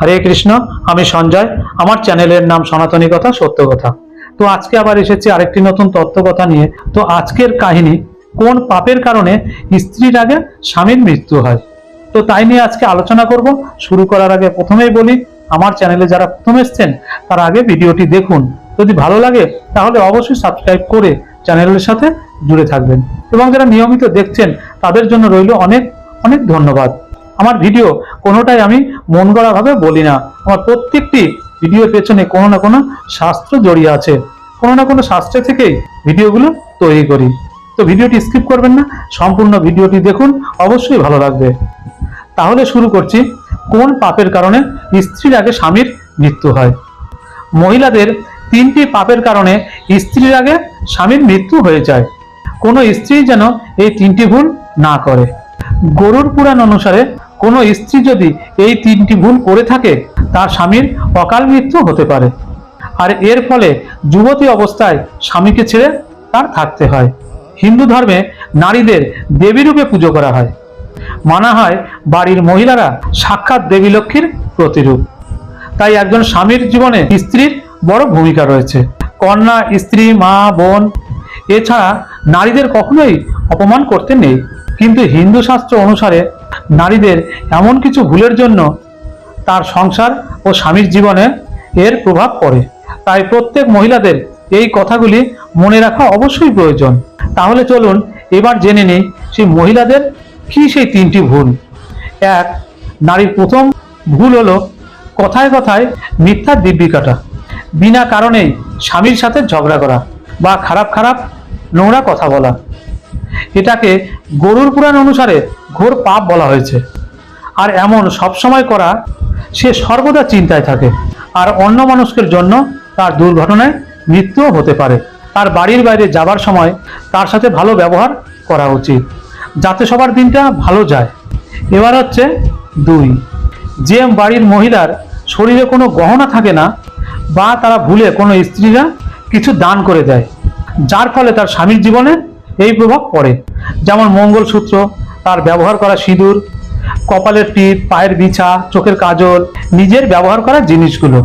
হরে কৃষ্ণ, আমি সঞ্জয়, আমার চ্যানেলের নাম সনাতনী কথা, সত্য কথা। তো আজকে আবার এসেছি আরেকটি নতুন তত্ত্ব কথা নিয়ে। তো আজকের কাহিনী, কোন পাপের কারণে স্ত্রীর আগে স্বামীর মৃত্যু হয়? তো তাই নিয়ে আজকে আলোচনা করব। শুরু করার আগে প্রথমেই বলি, আমার চ্যানেলে যারা প্রথম এসছেন, তার আগে ভিডিওটি দেখুন। যদি ভালো লাগে, তাহলে অবশ্যই সাবস্ক্রাইব করে চ্যানেলের সাথে জুড়ে থাকবেন। এবং যারা নিয়মিত দেখছেন, তাদের জন্য রইল অনেক অনেক ধন্যবাদ। আমার ভিডিও কোনোটাই আমি মন গড়া ভাবে বলি না। আমার প্রত্যেকটি ভিডিওর পেছনে কোনো না কোনো শাস্ত্র জড়িয়ে আছে। কোনো না কোনো শাস্ত্র থেকেই ভিডিওগুলো তৈরি করি। তো ভিডিওটি স্কিপ করবেন না, সম্পূর্ণ ভিডিওটি দেখুন, অবশ্যই ভালো লাগবে। তাহলে শুরু করছি, কোন পাপের কারণে স্ত্রীর আগে স্বামীর মৃত্যু হয়? মহিলাদের তিনটি পাপের কারণে স্ত্রীর আগে স্বামীর মৃত্যু হয়ে যায়। কোনো স্ত্রী যেন এই তিনটি ভুল না করে। গরুর পুরাণ অনুসারে কোনো স্ত্রী যদি এই তিনটি ভুল করে থাকে, তার স্বামীর অকাল মৃত্যু হতে পারে। আর এর ফলে যুবতী অবস্থায় স্বামীকে ছেড়ে তার থাকতে হয়। হিন্দু ধর্মে নারীদের দেবী রূপে পুজো করা হয়। মানা হয় বাড়ির মহিলারা সাক্ষাৎ দেবী লক্ষ্মীর প্রতিরূপ। তাই একজন স্বামীর জীবনে স্ত্রীর বড় ভূমিকা রয়েছে। কন্যা, স্ত্রী, মা, বোন, এছাড়া নারীদের কখনোই অপমান করতে নেই। কিন্তু হিন্দু শাস্ত্র অনুসারে নারীদের এমন কিছু ভুলের জন্য তার সংসার ও স্বামীর জীবনে এর প্রভাব পড়ে। তাই প্রত্যেক মহিলাদের এই কথাগুলি মনে রাখা অবশ্যই প্রয়োজন। তাহলে চলুন এবার জেনে নিই সেই মহিলাদের কি সেই তিনটি ভুল। এক, নারীর প্রথম ভুল হলো কথায় কথায় মিথ্যা দিব্যি কাটা, বিনা কারণেই স্বামীর সাথে ঝগড়া করা বা খারাপ খারাপ নোংরা কথা বলা। এটাকে গরুর পুরাণ অনুসারে ঘোর পাপ বলা হয়েছে। আর এমন সবসময় করা সে সর্বদা চিন্তায় থাকে। আর অন্য মানুষের জন্য তার দুর্ঘটনায় মৃত্যুও হতে পারে। তার বাড়ির বাইরে যাবার সময় তার সাথে ভালো ব্যবহার করা উচিত, যাতে সবার দিনটা ভালো যায়। এবার হচ্ছে দুই। যে বাড়ির মহিলার শরীরে কোনো গহনা থাকে না, বা তারা ভুলে কোনো স্ত্রীরা কিছু দান করে দেয়, যার ফলে তার স্বামীর জীবনে এই প্রভাব পড়ে। যেমন মঙ্গলসূত্র, তার ব্যবহার করা সিঁদুর, কপালের টিপ পায়ের বিছা, চোখের কাজল, নিজের ব্যবহার করা জিনিসগুলো।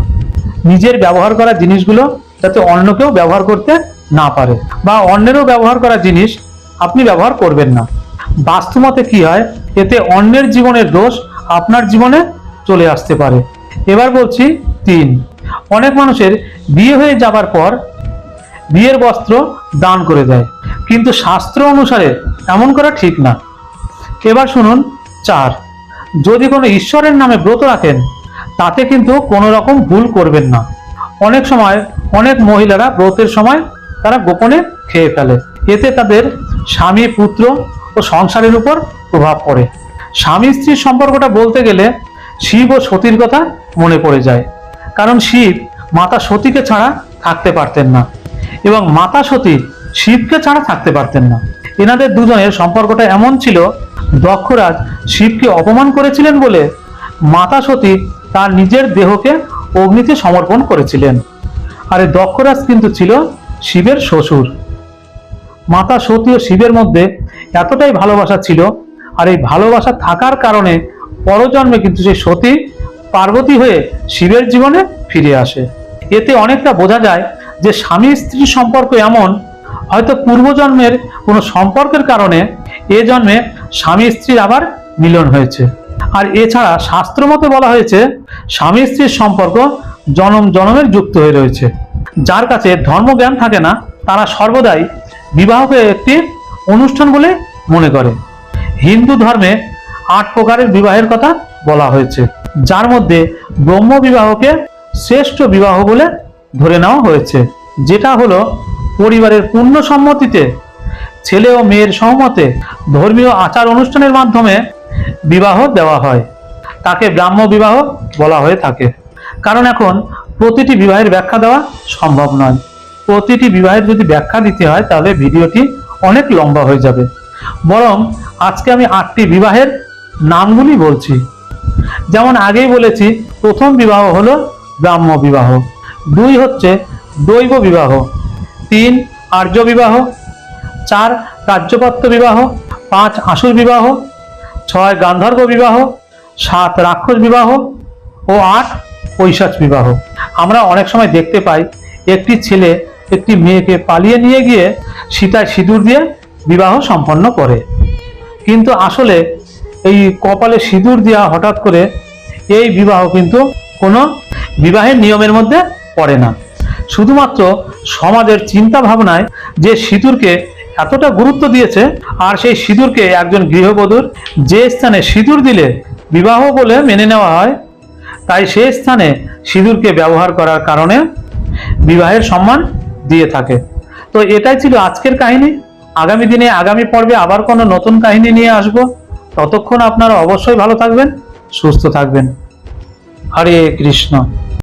নিজের ব্যবহার করা জিনিসগুলো যাতে অন্য কেউ ব্যবহার করতে না পারে বা অন্যেরও ব্যবহার করা জিনিস আপনি ব্যবহার করবেন না। বাস্তবতে কি হয়? এতে অন্যের জীবনের দোষ আপনার জীবনে চলে আসতে পারে। এবার বলছি তিন। অনেক মানুষের বিয়ে হয়ে যাবার পর বিয়ের বস্ত্র দান করে দেয়। কিন্তু শাস্ত্র অনুসারে এমন করা ঠিক না। এবার শুনুন, চার। যদি কোনো ঈশ্বরের নামে ব্রত রাখেন, তাতে কিন্তু কোনো রকম ভুল করবেন না। অনেক সময় অনেক মহিলারা ব্রতের সময় তারা গোপনে খেয়ে ফেলে। এতে তাদের স্বামী, পুত্র ও সংসারের উপর প্রভাব পড়ে। স্বামী স্ত্রীর সম্পর্কটা বলতে গেলে শিব ও সতীর কথা মনে পড়ে যায়। কারণ শিব মাতা সতীকে ছাড়া থাকতে পারতেন না। এবং মাতা সতী শিবকে ছাড়া থাকতে পারতেন না। এনাদের দুজনের সম্পর্কটা এমন ছিল, দক্ষরাজ শিবকে অপমান করেছিলেন বলে মাতা সতী তার নিজের দেহকে অগ্নিতে সমর্পণ করেছিলেন। আর এই দক্ষরাজ কিন্তু ছিল শিবের শ্বশুর। মাতা সতী ও শিবের মধ্যে এতটাই ভালোবাসা ছিল আর এই ভালোবাসা থাকার কারণে পরজন্মে কিন্তু সেই সতী পার্বতী হয়ে শিবের জীবনে ফিরে আসে। এতে অনেকটা বোঝা যায় যে স্বামী স্ত্রীর সম্পর্ক এমন, হয়তো পূর্বজন্মের কোনো সম্পর্কের কারণে এ জন্মে স্বামী স্ত্রীর আবার মিলন হয়েছে। আর এছাড়া শাস্ত্র মতে বলা হয়েছে, স্বামী স্ত্রীর সম্পর্ক জনম জনমের যুক্ত হয়ে রয়েছে। যার কাছে ধর্মজ্ঞান থাকে না, তারা সর্বদাই বিবাহকে একটি অনুষ্ঠান বলে মনে করে। হিন্দু ধর্মে আট প্রকারের বিবাহের কথা বলা হয়েছে। যার মধ্যে ব্রহ্ম বিবাহকে শ্রেষ্ঠ বিবাহ বলে ধরে নেওয়া হয়েছে, যেটা হলো পরিবারের পূর্ণ সম্মতিতে ছেলে ও মেয়ের সহমতে ধর্মীয় আচার অনুষ্ঠানের মাধ্যমে বিবাহ দেওয়া হয়। তাকে ব্রাহ্ম বিবাহ বলা হয়ে থাকে। কারণ এখন প্রতিটি বিবাহের ব্যাখ্যা দেওয়া সম্ভব নয়। প্রতিটি বিবাহের যদি ব্যাখ্যা দিতে হয়, তাহলে ভিডিওটি অনেক লম্বা হয়ে যাবে। বরং আজকে আমি আটটি বিবাহের নামগুলি বলছি। যেমন আগেই বলেছি, প্রথম বিবাহ হলো ব্রাহ্ম বিবাহ। দুই হচ্ছে দৈব বিবাহ। তিন, আর্য বিবাহ। চার রাজ্যপাত্র বিবাহ। পাঁচ আসুর বিবাহ। ছয়, গান্ধর্ব বিবাহ। সাত, রাক্ষস বিবাহ। ও আট পৈশাচ বিবাহ। আমরা অনেক সময় দেখতে পাই, একটি ছেলে একটি মেয়েকে পালিয়ে নিয়ে গিয়ে সীতায় সিঁদুর দিয়ে বিবাহ সম্পন্ন করে। কিন্তু আসলে এই কপালে সিঁদুর দেওয়া হঠাৎ করে এই বিবাহ কিন্তু কোনো বিবাহের নিয়মের মধ্যে পড়ে না। শুধুমাত্র সমাজের চিন্তা ভাবনায় যে সিঁদুরকে এতটা গুরুত্ব দিয়েছে, আর সেই সিঁদুরকে একজন গৃহবধূর যে স্থানে সিঁদুর দিলে বিবাহ বলে মেনে নেওয়া হয়, তাই সে স্থানে সিঁদুরকে ব্যবহার করার কারণে বিবাহের সম্মান দিয়ে থাকে। তো এটাই ছিল আজকের কাহিনী। আগামী দিনে, আগামী পর্বে আবার কোনো নতুন কাহিনী নিয়ে আসব। ততক্ষণ আপনারা অবশ্যই ভালো থাকবেন, সুস্থ থাকবেন। হরে কৃষ্ণ।